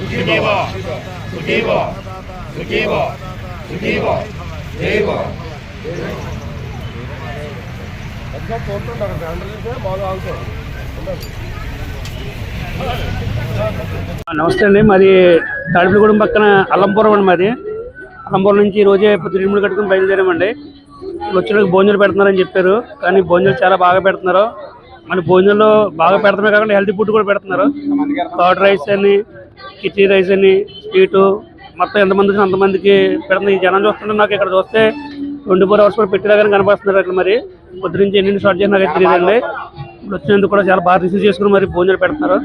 సుఖీభవ సుఖీభవ సుఖీభవ సుఖీభవ జైభవ ఇంకా పోతుంటారు బాగా ఆగుతారు నమస్తే అండి. మాది తాడిపల్లిగూడెం పక్కన అల్లంపురం అండి మాది. అల్లంపురం నుంచి ఈరోజే రోజే తిరుమల కట్టుకుని బయలుదేరామండి. వచ్చిన భోజనాలు పెడుతున్నారని చెప్పారు. కానీ భోజనాలు చాలా బాగా పెడుతున్నారు. మన భోజనాలు బాగా పెడతామే కాకుండా హెల్తీ ఫుడ్ కూడా పెడుతున్నారు. కర్డ్ రైస్ అని కిచీ రైస్ అని స్వీటు మొత్తం ఎంతమంది వచ్చినా అంతమందికి పెడుతుంది ఈ జనం చూస్తుంటే నాకు ఇక్కడ చూస్తే ట్వంటీ ఫోర్ అవర్స్ కూడా పెట్టేలాగానే కనపడుతున్నారు అక్కడ మరి. పొద్దు నుంచి ఎన్ని స్టార్ట్ చేసి నాకు తెలియదండి. ఇప్పుడు వచ్చినందుకు కూడా చాలా బాగా రిసీవ్ చేసుకుని మరి భోజనాలు పెడుతున్నారు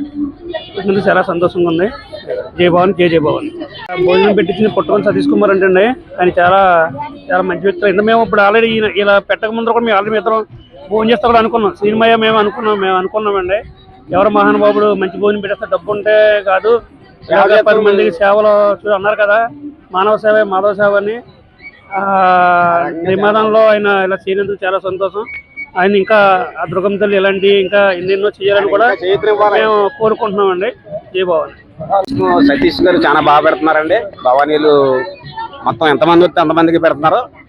వచ్చినందుకు చాలా సంతోషంగా ఉంది. జై భవన్ జై జై భవన్. భోజనం పెట్టించిన పుట్టకొని సతీష్ కుమార్ అంటే అండి ఆయన చాలా చాలా మంచి వ్యక్తి అంటే మేము ఇప్పుడు ఆల్రెడీ ఇలా పెట్టక ముందు కూడా మేము ఆల్రెడీ ఇద్దరం భోజనం చేస్తా కూడా అనుకున్నాం. సినిమా మేము అనుకున్నాం మేము అనుకున్నామండి. ఎవరు మహానుభావుడు మంచి భోజనం పెట్టేస్తే డబ్బు ఉంటే కాదు. యాభై పది మందికి సేవలు అన్నారు కదా. మానవ సేవ మాధవ సేవ అని. ఆ, నిమాదంలో ఆయన ఇలా చేయనందుకు చాలా సంతోషం. ఆయన ఇంకా ఆ దుర్గం తల్లి ఇలాంటి ఇంకా ఎన్నెన్నో చేయాలని కూడా మేము కోరుకుంటున్నామండి. జై భవన్. సతీష్ గారు చాలా బాగా పెడుతున్నారండి. భవానీలు మొత్తం ఎంతమంది వస్తే అంతమందికి పెడుతున్నారు.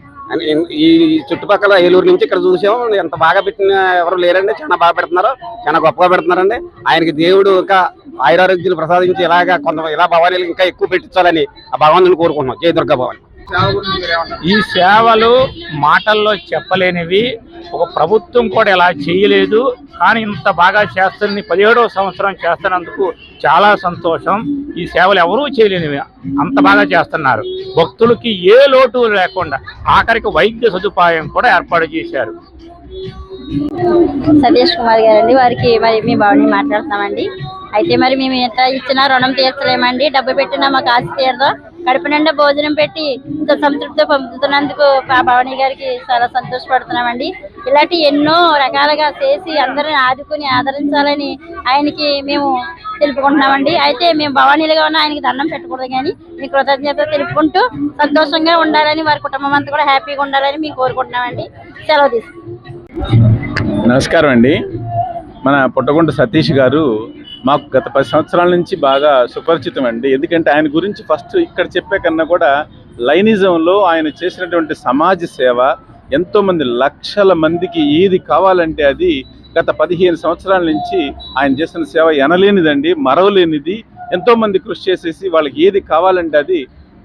ఈ చుట్టుపక్కల ఏలూరు నుంచి ఇక్కడ చూసాం. ఎంత బాగా పెట్టిన ఎవరు లేరండి. చాలా బాగా పెడుతున్నారు. చాలా గొప్పగా పెడుతున్నారండి. ఆయనకి దేవుడు ఇంకా ఆయురారోగ్యాలు ప్రసాదించి ఇలాగా కొంత ఇలా భవానీలు ఇంకా ఎక్కువ పెట్టించాలని ఆ భగవంతుని కోరుకుంటున్నాం. జయ దుర్గా భవాని. ఈ సేవలు మాటల్లో చెప్పలేనివి. ఒక ప్రభుత్వం కూడా ఇలా చేయలేదు. కానీ ఇంత బాగా చేస్తుంది పదిహేడవ సంవత్సరం చేస్తున్నందుకు చాలా సంతోషం. ఈ సేవలు ఎవరూ చేయలేనివి. అంత బాగా చేస్తున్నారు. భక్తులకి ఏ లోటు లేకుండా ఆఖరికి వైద్య సదుపాయం కూడా ఏర్పాటు చేశారు. సతీష్ కుమార్ గారండి. వారికి మరి మీ బాబుని మాట్లాడుతున్నామండి అయితే మరి మేము ఎంత ఇచ్చినా రుణం తీర్చలేమండి. డబ్బు పెట్టినా మాకు ఆశ తీరదా. కడుపు నిండా భోజనం పెట్టి ఇంత సంతృప్తి పంపుతున్నందుకు ఆ భవానీ గారికి చాలా సంతోషపడుతున్నామండి. ఇలాంటి ఎన్నో రకాలుగా చేసి అందరిని ఆదుకుని ఆదరించాలని ఆయనకి మేము తెలుపుకుంటున్నామండి. అయితే మేము భవానీలుగా ఉన్న ఆయనకి దండం పెట్టకూడదు కానీ మీ కృతజ్ఞత తెలుపుకుంటూ సంతోషంగా ఉండాలని వారి కుటుంబం అంతా కూడా హ్యాపీగా ఉండాలని మేము కోరుకుంటున్నామండి. సెలవు తీసుకుంటాం. నమస్కారం అండి మన పుట్టగుంట సతీష్ గారు మాకు గత పది సంవత్సరాల నుంచి బాగా సుపరిచితం అండి ఎందుకంటే ఆయన గురించి ఫస్ట్ ఇక్కడ చెప్పే కన్నా కూడా లైనిజంలో ఆయన చేసినటువంటి సమాజ సేవ ఎంతోమంది లక్షల మందికి ఏది కావాలంటే అది గత పదిహేను సంవత్సరాల నుంచి ఆయన చేసిన సేవ ఎనలేనిదండి మరవలేనిది. ఎంతోమంది కృషి చేసేసి వాళ్ళకి ఏది కావాలంటే అది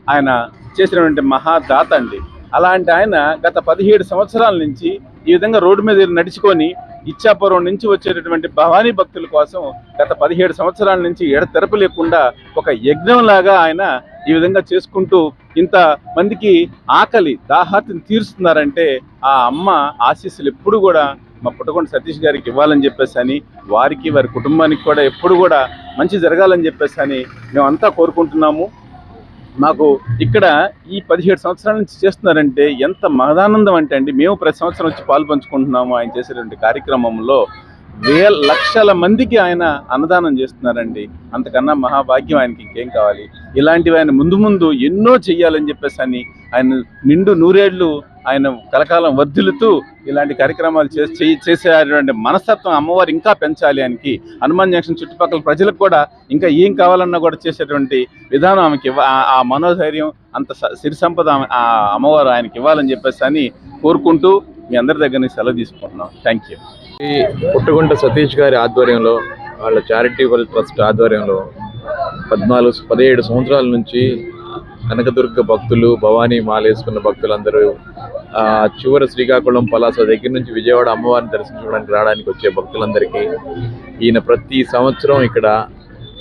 ఆయన చేసినటువంటి మహాదాత అండి. అలాంటి ఆయన గత పదిహేడు సంవత్సరాల నుంచి ఈ విధంగా రోడ్డు మీద నడుచుకొని ఇచ్చాపురం నుంచి వచ్చేటటువంటి భవానీ భక్తుల కోసం గత పదిహేడు సంవత్సరాల నుంచి ఎడతెరపు లేకుండా ఒక యజ్ఞంలాగా ఆయన ఈ విధంగా చేసుకుంటూ ఇంత మందికి ఆకలి దాహార్తిని తీరుస్తున్నారంటే ఆ అమ్మ ఆశీస్సులు ఎప్పుడు కూడా మా పుట్టకొండ సతీష్ గారికి ఇవ్వాలని చెప్పేసి అని వారికి వారి కుటుంబానికి కూడా ఎప్పుడు కూడా మంచి జరగాలని చెప్పేసి అని మేమంతా కోరుకుంటున్నాము. మాకు ఇక్కడ ఈ పదిహేడు సంవత్సరాల నుంచి చేస్తున్నారంటే ఎంత మహదానందం అంటే అండి. మేము ప్రతి సంవత్సరం వచ్చి పాలు పంచుకుంటున్నాము. ఆయన చేసేటువంటి కార్యక్రమంలో వేల లక్షల మందికి ఆయన అన్నదానం చేస్తున్నారండి. అంతకన్నా మహాభాగ్యం ఆయనకి ఇంకేం కావాలి? ఇలాంటివి ఆయన ముందు ముందు ఎన్నో చెయ్యాలని చెప్పేసి అని ఆయన నిండు నూరేళ్ళు ఆయన కలకాలం వర్ధిల్లుతూ ఇలాంటి కార్యక్రమాలు చేసి చేయి- చేసేటువంటి మనస్తత్వం అమ్మవారు ఇంకా పెంచాలి ఆయనకి. హనుమాన్ జంక్షన్ చుట్టుపక్కల ప్రజలకు కూడా ఇంకా ఏం కావాలన్నా కూడా చేసేటువంటి విధానం ఆమెకి ఆ- మనోధైర్యం అంత స- సిరి సంపద ఆమె- ఆ అమ్మవారు ఆయనకి ఇవ్వాలని చెప్పేసి అని కోరుకుంటూ మీ అందరి దగ్గర నుంచి సెలవు తీసుకుంటున్నాం. థ్యాంక్ యూ ఈ పుట్టుగుంట సతీష్ గారి ఆధ్వర్యంలో వాళ్ళ చారిటబుల్ ట్రస్ట్ ఆధ్వర్యంలో పద్నాలుగు పదిహేడు సంవత్సరాల నుంచి కనకదుర్గ భక్తులు భవానీ మాలేసుకున్న భక్తులందరూ చివరి శ్రీకాకుళం పలాస దగ్గర నుంచి విజయవాడ అమ్మవారిని దర్శించుకోవడానికి రావడానికి వచ్చే భక్తులందరికీ ఈయన ప్రతి సంవత్సరం ఇక్కడ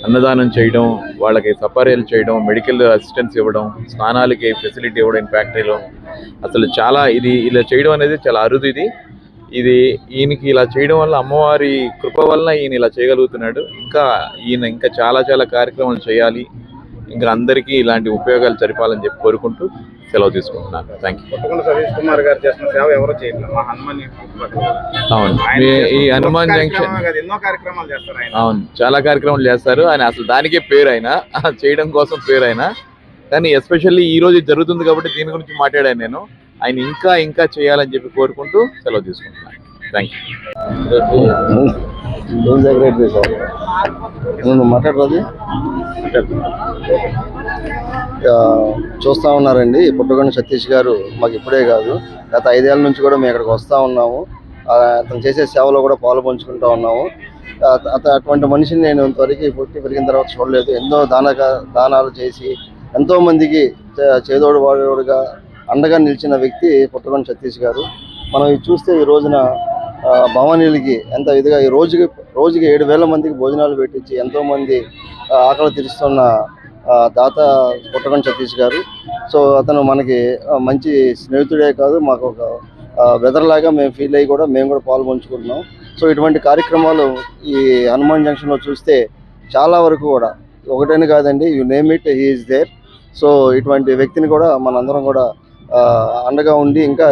అన్నదానం చేయడం వాళ్ళకి సపర్యలు చేయడం మెడికల్ అసిస్టెన్స్ ఇవ్వడం స్నానాలకి ఫెసిలిటీ ఇవ్వడం ఫ్యాక్టరీలో అసలు చాలా ఇది ఇలా చేయడం అనేది చాలా అరుదు ఇది. ఇది ఈయనకి ఇలా చేయడం వల్ల అమ్మవారి కృప వల్ల ఈయన ఇలా చేయగలుగుతున్నాడు. ఇంకా ఈయన ఇంకా చాలా చాలా కార్యక్రమాలు చేయాలి. ఇంకా అందరికీ ఇలాంటి ఉపయోగాలు జరిపాలని చెప్పి కోరుకుంటూ సెలవు తీసుకుంటున్నాను. థ్యాంక్ యూ పుట్టకొండ సతీష్ కుమార్ గారు చేస్తున్న సేవ ఎవరో చేయట్లేదు. మా హనుమాన్ అవును. మీ- ఈ హనుమాన్ జంక్షన్ ఎన్నో కార్యక్రమాలు చేస్తారు ఆయన. అవును. చాలా కార్యక్రమాలు చేస్తారు. ఆయన అసలు దానికే పేరు ఆయన చేయడం కోసం పేరు ఆయన కానీ ఎస్పెషల్లీ ఈ రోజు జరుగుతుంది కాబట్టి దీని గురించి మాట్లాడాను నేను. ఆయన ఇంకా ఇంకా చేయాలని చెప్పి కోరుకుంటూ సెలవు తీసుకుంటున్నాను. థ్యాంక్ యూ మాట్లాడరాదు? చూస్తా ఉన్నారండి. పుట్టగొండ సతీష్ గారు మాకు ఇప్పుడే కాదు. గత ఐదేళ్ళ నుంచి కూడా మేము ఇక్కడికి వస్తూ ఉన్నాము. అతను చేసే సేవలో కూడా పాలు పంచుకుంటూ ఉన్నాము. అటువంటి మనిషిని నేను ఇంతవరకు పుట్టి పెరిగిన తర్వాత చూడలేదు. ఎన్నో దాన దానాలు చేసి ఎంతోమందికి చేదోడు వాడోడుగా అండగా నిలిచిన వ్యక్తి పుట్టగొండ సతీష్ గారు. మనం ఇది చూస్తే ఈ రోజున భవానీలకి ఎంత ఇదిగా ఈ రోజుకి రోజుకి ఏడు వేల మందికి భోజనాలు పెట్టించి ఎంతోమంది ఆకలి తీరుస్తున్న దాత పుట్టగం సతీష్ గారు. సో అతను మనకి మంచి స్నేహితుడే కాదు మాకు ఒక బ్రదర్ లాగా మేము ఫీల్ అయ్యి కూడా మేము కూడా పాల్పంచుకుంటున్నాం సో ఇటువంటి కార్యక్రమాలు ఈ హనుమాన్ జంక్షన్లో చూస్తే చాలా వరకు కూడా ఒకటని కాదండి you name it he is there so ఇటువంటి వ్యక్తిని కూడా మనందరం కూడా అండగా ఉండి ఇంకా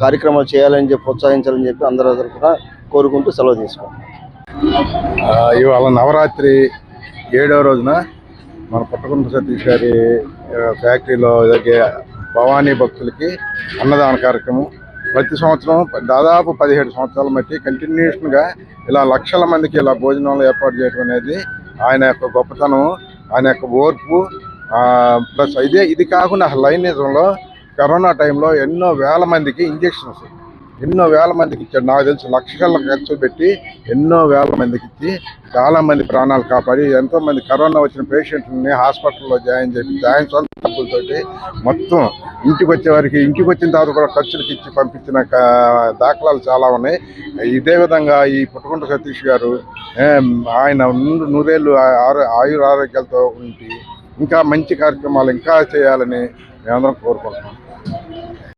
కార్యక్రమాలు చేయాలని చెప్పి ప్రోత్సహించాలని చెప్పి అందరూ కూడా కోరుకుంటూ సెలవు తీసుకోండి ఇవాళ నవరాత్రి ఏడవ రోజున మన పుట్టకుంట సతీష్ గారి ఫ్యాక్టరీలో జరిగే భవానీ భక్తులకి అన్నదాన కార్యక్రమం. ప్రతి సంవత్సరం దాదాపు పదిహేడు సంవత్సరాల మట్టి కంటిన్యూషన్గా ఇలా లక్షల మందికి ఇలా భోజనాలు ఏర్పాటు చేయడం అనేది ఆయన యొక్క గొప్పతనం ఆయన యొక్క ఓర్పు. ప్లస్ ఇదే ఇది కాకుండా లైనిజంలో కరోనా టైంలో ఎన్నో వేల మందికి ఇంజెక్షన్స్. ఎన్నో వేల మందికి ఇచ్చాడు. నాకు తెలిసి లక్షల ఖర్చు పెట్టి ఎన్నో వేల మందికి ఇచ్చి చాలా మంది ప్రాణాలు కాపాడి ఎంతో మంది కరోనా వచ్చిన పేషెంట్లని హాస్పిటల్లో జాయిన్ చేసి జాయిన్ సొంత డబ్బులతోటి మొత్తం ఇంటికి వచ్చే వారికి ఇంటికి వచ్చిన తర్వాత కూడా ఖర్చులకు ఇచ్చి పంపించిన దాఖలాలు చాలా ఉన్నాయి. ఇదే విధంగా ఈ పుట్టుకుంట సతీష్ గారు ఆయన నూరు నూరేళ్ళు ఆయుర ఆరోగ్యాలతో ఉండి ఇంకా మంచి కార్యక్రమాలు ఇంకా చేయాలని మేమందరం కోరుకుంటున్నాం.